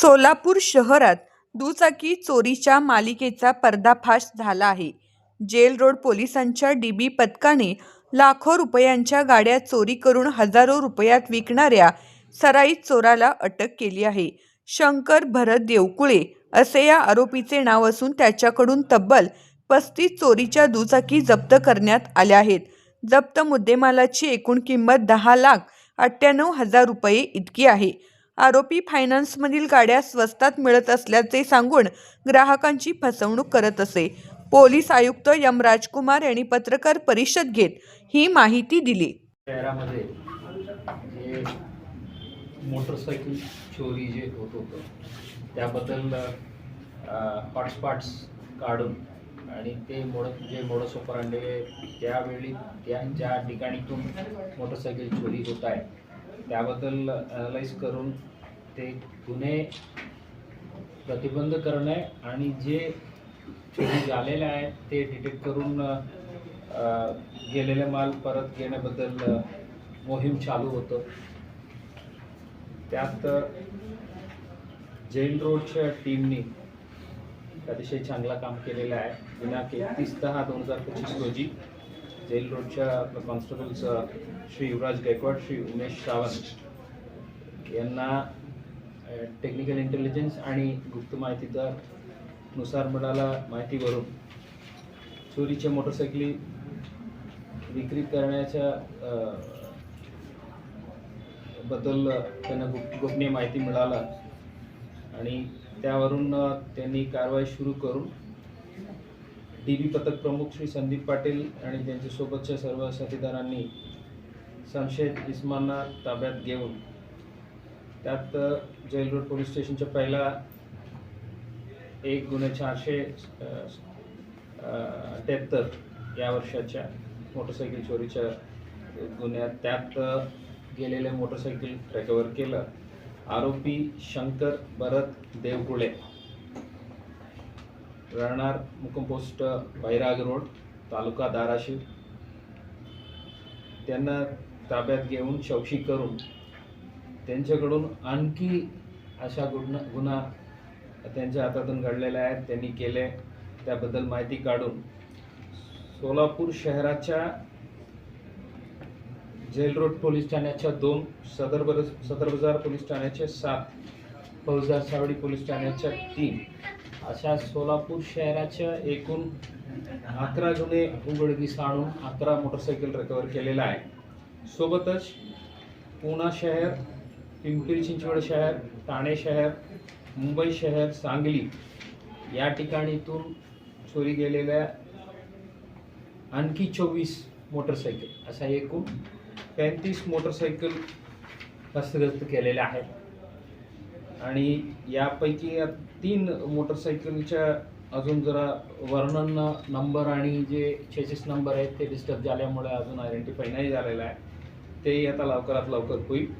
सोलापूर शहरात दुचाकी चोरीच्या मालिकेचा पर्दाफाश झाला आहे. जेल रोड पोलिसांच्या डीबी पथकाने लाखो रुपयांच्या गाड्या चोरी करून हजारो रुपयात विकणाऱ्या सराईत चोराला अटक केली आहे. शंकर भरत देवकुळे असे या आरोपीचे नाव असून त्याच्याकडून तब्बल पस्तीस चोरीच्या दुचाकी जप्त करण्यात आल्या आहेत. जप्त मुद्देमालाची एकूण किंमत दहा लाख अठ्ठ्याण्णव हजार रुपये इतकी आहे. आरोपी फायनान्समधील गाड्या स्वस्तात मिळत असल्याचे सांगून ग्राहकांची फसवणूक करत असे. पोलीस आयुक्त यम राजकुमार यांनी पत्रकार परिषद घेत ही माहिती दिली. शहरामध्ये जे मोटरसायकल चोरी जे होत होतं त्याबद्दल हॉटस्पॉट्स काढून आणि ते मोड जे मोडस ऑपरांडे त्यावेळी त्या ज्या ठिकाणीतून मोटरसायकल चोरी होत आहे त्याबद्दल ॲनालाइज करून ते गुन्हे प्रतिबंध करणे आणि जे चोरी झालेले आहेत ते डिटेक्ट करून गेलेले माल परत घेण्याबद्दल मोहीम चालू होतं. त्यात जैन रोडच्या टीमनी अतिशय चांगला काम केलेलं आहे. दिनांक एकतीस दहा दोन हजार पंचवीस रोजी. जेल रोडच्या कॉन्स्टेबल्स श्री युवराज गायकवाड श्री उमेश सावंत यांना टेक्निकल इंटेलिजन्स आणि गुप्त माहितीदारनुसार मिळाला माहितीवरून. चोरीच्या मोटरसायकली विक्री करण्याच्या बद्दल त्यांना गुप गोपनीय माहिती मिळाला. आणि त्यावरून त्यांनी कारवाई सुरू करून डी बी पथक प्रमुख श्री संदीप पाटील आणि त्यांच्यासोबतच्या सर्व साथीदारांनी संशयित इस्मांना ताब्यात घेऊन त्यात जैल रोड पोलीस स्टेशनच्या पहिला एक गुन्हे चारशे अठ्याहत्तर या वर्षाच्या मोटरसायकल चोरीच्या गुन्ह्यात त्यात गेलेले मोटरसायकल रिकवर केलं. आरोपी शंकर भरत देवकुळे राहणार मुक्काम पोस्ट बैराग रोड तालुका धाराशिव. त्यांना ताब्यात घेऊन चौकशी करून त्यांच्याकडून आणखी अशा गुन्हा गुन्हा त्यांच्या हातातून घडलेल्या आहेत त्यांनी केले. त्याबद्दल माहिती काढून सोलापूर शहराच्या जेल रोड पोलीस ठाण्याच्या दोन सदर बर सदर बाजार पोलीस ठाण्याच्या सात फौजदार सावडी पोलीस ठाण्याच्या तीन अशा सोलापूर शहराच्या एकूण अकरा जुने उघडकीस आणून अकरा मोटरसायकल रिकवर केलेला आहे. सोबतच पुणा शहर पिंपरी चिंचवड शहर ठाणे शहर मुंबई शहर सांगली या ठिकाणीतून चोरी गेलेल्या आणखी चोवीस मोटरसायकल अशा एकूण पैंतीस मोटरसायकल हस्तगस्त केलेल्या आहेत. आणि यापैकी या तीन मोटरसायकलच्या अजून जरा वर्णन नंबर आणि जे चेसिस नंबर आहेत ते डिस्टर्ब झाल्यामुळे अजून आयडेंटिफाय नाही झालेलं आहे. ते आता लवकरात लवकर होईल.